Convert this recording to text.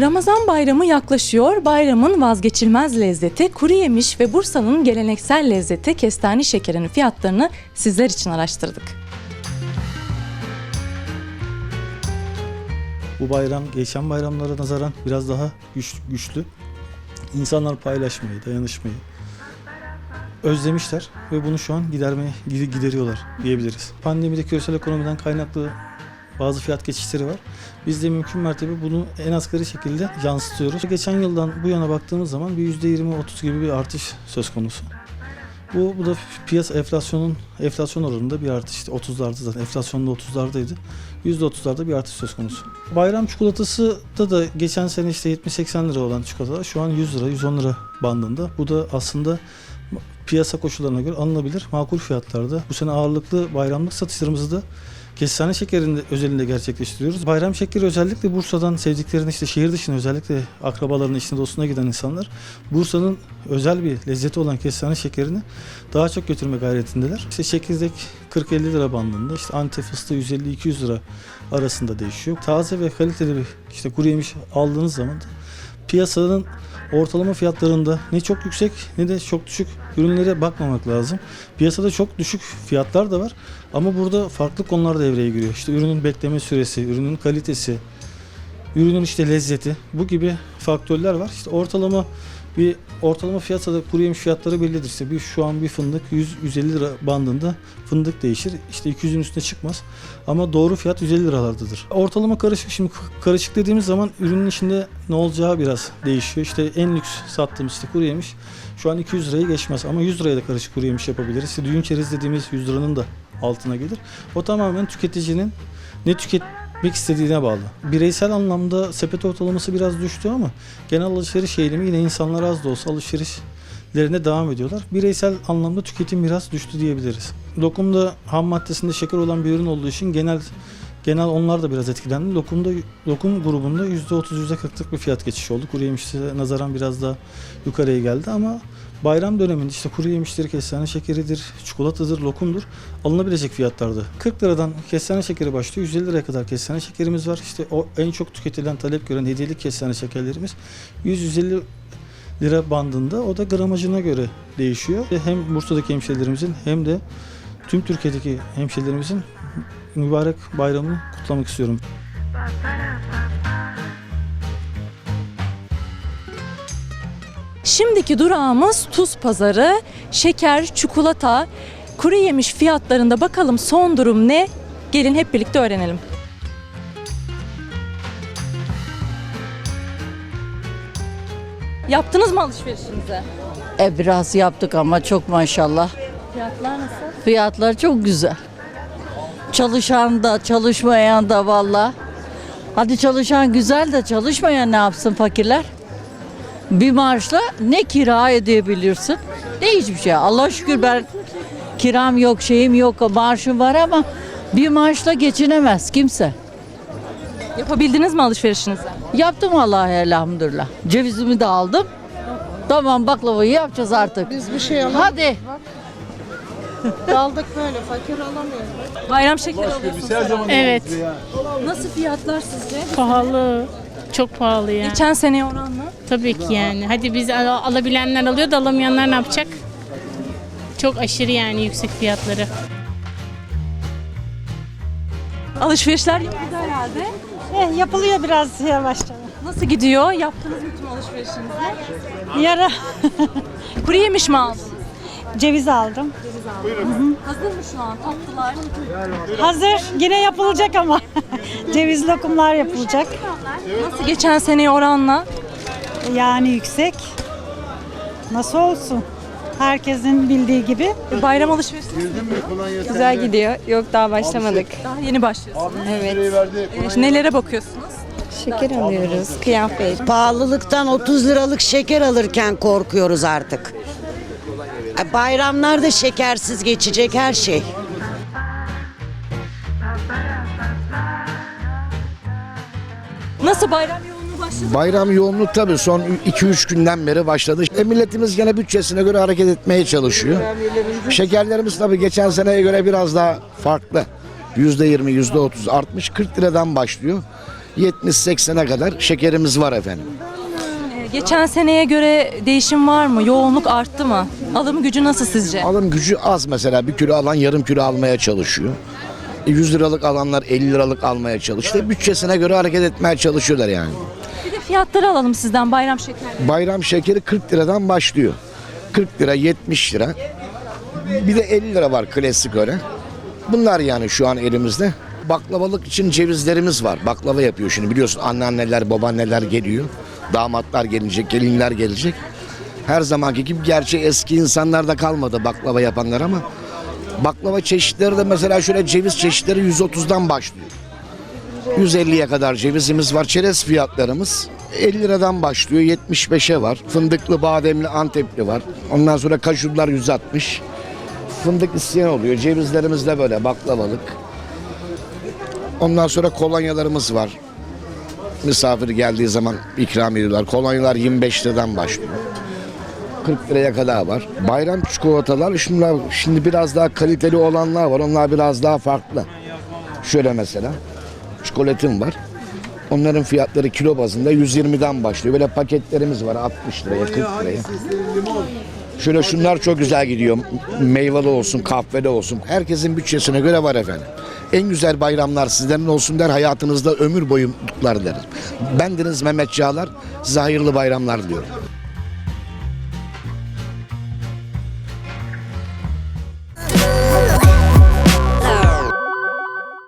Ramazan bayramı yaklaşıyor. Bayramın vazgeçilmez lezzeti kuru yemiş ve Bursa'nın geleneksel lezzeti kestane şekerinin fiyatlarını sizler için araştırdık. Bu bayram geçen bayramlara nazaran biraz daha güç, güçlü. İnsanlar paylaşmayı, dayanışmayı özlemişler ve bunu şu an gidermeye gide- gideriyorlar diyebiliriz. Pandemide küresel ekonomiden kaynaklı bazı fiyat geçişleri var. Biz de mümkün mertebe bunu en asgari şekilde yansıtıyoruz. Geçen yıldan bu yana baktığımız zaman bir %20-30 gibi bir artış söz konusu. Bu, bu da piyasa enflasyonun enflasyon oranında bir artış. İşte 30'larda zaten enflasyonda 30'lardaydı. %30'larda bir artış söz konusu. Bayram çikolatası da da geçen sene işte 70-80 lira olan çikolatalar şu an 100 lira, 110 lira bandında. Bu da aslında piyasa koşullarına göre alınabilir makul fiyatlarda. Bu sene ağırlıklı bayramlık satışlarımızı da kestane şekerinde özelinde gerçekleştiriyoruz. Bayram şekeri özellikle Bursa'dan sevdiklerini işte şehir dışına özellikle akrabalarının işine dostuna giden insanlar Bursa'nın özel bir lezzeti olan kestane şekerini daha çok götürme gayretindeler. İşte çekirdek 40-50 lira bandında, işte antep fıstığı 150-200 lira arasında değişiyor. Taze ve kaliteli bir işte kuru yemiş aldığınız zaman da piyasanın ortalama fiyatlarında ne çok yüksek ne de çok düşük ürünlere bakmamak lazım. Piyasada çok düşük fiyatlar da var ama burada farklı konular devreye giriyor. İşte ürünün bekleme süresi, ürünün kalitesi, ürünün işte lezzeti bu gibi faktörler var. İşte ortalama bir ortalama fiyatsa kuru yemiş fiyatları bellidir. İşte bir şu an bir fındık 100-150 lira bandında fındık değişir. İşte 200'ün üstüne çıkmaz. Ama doğru fiyat 150 liralardadır. Ortalama karışık şimdi karışık dediğimiz zaman ürünün içinde ne olacağı biraz değişiyor. İşte en lüks sattığımız işte kuru yemiş şu an 200 lirayı geçmez ama 100 liraya da karışık kuru yemiş yapabiliriz. İşte düğün çerez dediğimiz 100 liranın da altına gelir. O tamamen tüketicinin ne tüketmek istediğine bağlı. Bireysel anlamda sepet ortalaması biraz düştü ama genel alışveriş eğilimi yine insanlar az da olsa alışverişlerine devam ediyorlar. Bireysel anlamda tüketim biraz düştü diyebiliriz. Lokumda ham maddesinde şeker olan bir ürün olduğu için genel genel onlar da biraz etkilendi. Lokumda lokum grubunda %30-%40'lık bir fiyat geçişi oldu. Kuru yemişe nazaran biraz daha yukarıya geldi ama bayram döneminde işte kuru yemişleri, kestane şekeridir, çikolatadır, lokumdur alınabilecek fiyatlarda. 40 liradan kestane şekeri başlıyor. 150 liraya kadar kestane şekerimiz var. İşte o en çok tüketilen, talep gören hediyelik kestane şekerlerimiz 100-150 lira bandında. O da gramajına göre değişiyor. Hem Bursa'daki hemşehrilerimizin hem de tüm Türkiye'deki hemşehrilerimizin mübarek bayramını kutlamak istiyorum. Şimdiki durağımız Tuz Pazarı. Şeker, çikolata, kuru yemiş fiyatlarında bakalım son durum ne? Gelin hep birlikte öğrenelim. Yaptınız mı alışverişinizi? E biraz yaptık ama çok maşallah. Fiyatlar nasıl? Fiyatlar çok güzel. Çalışan da çalışmayan da valla. Hadi çalışan güzel de çalışmayan ne yapsın fakirler? Bir maaşla ne kira ödeyebilirsin ne hiçbir şey. Allah şükür ben kiram yok şeyim yok maaşım var ama bir maaşla geçinemez kimse. Yapabildiniz mi alışverişinizi? Yaptım Allah'a elhamdülillah. Cevizimi de aldım. Tamam baklavayı yapacağız artık. Biz bir şey alamadık. Hadi. Kaldık böyle fakir alamıyoruz. Bayram şekeri alıyorsunuz. Evet, Nasıl fiyatlar sizce? pahalı. Çok pahalı ya. Geçen seneye oranla. Tabii ki yani. Hadi biz al- alabilenler alıyor da alamayanlar ne yapacak? Çok aşırı yani yüksek fiyatları. Alışverişler yapıldı herhalde. Eh, yapılıyor biraz yavaşça. Nasıl gidiyor? Yaptınız mı tüm alışverişinizi? Yara Kuru yemiş mi aldınız? ceviz aldım. Hazır mı şu an? Tatlılar. Hazır. Yine yapılacak ama. ceviz lokumlar yapılacak. Nasıl geçen seneye oranla? Yani yüksek. Nasıl olsun? Herkesin bildiği gibi. Bayram alışverişi Güzel gidiyor. Yok daha başlamadık. daha yeni başlıyorsunuz. Evet. Ee, nelere bakıyorsunuz? Şeker alıyoruz, kıyafet. Pahalılıktan 30 liralık şeker alırken korkuyoruz artık. E, Bayramlarda şekersiz geçecek her şey. Nasıl bayram başladı? Bayram yoğunluğu tabii son 2-3 günden beri başladı. E milletimiz gene bütçesine göre hareket etmeye çalışıyor. Şekerlerimiz tabii geçen seneye göre biraz daha farklı. %20, %30 artmış 40 liradan başlıyor. 70-80'e kadar şekerimiz var efendim. Ee, Geçen seneye göre değişim var mı? Yoğunluk arttı mı? Alım gücü nasıl sizce? Alım gücü az mesela bir kilo alan yarım kilo almaya çalışıyor. E, 100 liralık alanlar 50 liralık almaya çalıştı. Bütçesine göre hareket etmeye çalışıyorlar yani. Fiyatları alalım sizden bayram şekerleri. Bayram şekeri 40 liradan başlıyor. 40 lira 70 lira. Bir de 50 lira var klasik öyle. Bunlar yani şu an elimizde. Baklavalık için cevizlerimiz var. Baklava yapıyor şimdi biliyorsun anneanneler babaanneler geliyor. Damatlar gelecek, gelinler gelecek. Her zamanki gibi gerçi eski insanlar da kalmadı baklava yapanlar ama baklava çeşitleri de mesela şöyle ceviz çeşitleri 130'dan başlıyor. 150'ye kadar cevizimiz var. Çerez fiyatlarımız 50 liradan başlıyor. 75'e var. Fındıklı, bademli, antepli var. Ondan sonra kaşurlar 160. Fındık isteyen oluyor. Cevizlerimiz de böyle baklavalık. Ondan sonra kolonyalarımız var. Misafir geldiği zaman ikram ediyorlar. Kolonyalar 25 liradan başlıyor. 40 liraya kadar var. Bayram çikolatalar şunlar şimdi biraz daha kaliteli olanlar var. Onlar biraz daha farklı. Şöyle mesela çikolatim var. Onların fiyatları kilo bazında 120'den başlıyor. Böyle paketlerimiz var 60 liraya 40 liraya. Şöyle şunlar çok güzel gidiyor. Meyveli olsun, kahveli olsun. Herkesin bütçesine göre var efendim. En güzel bayramlar sizlerin olsun der. Hayatınızda ömür boyu mutluluklar dileriz. Bendeniz Mehmet Çağlar. Size hayırlı bayramlar diliyorum.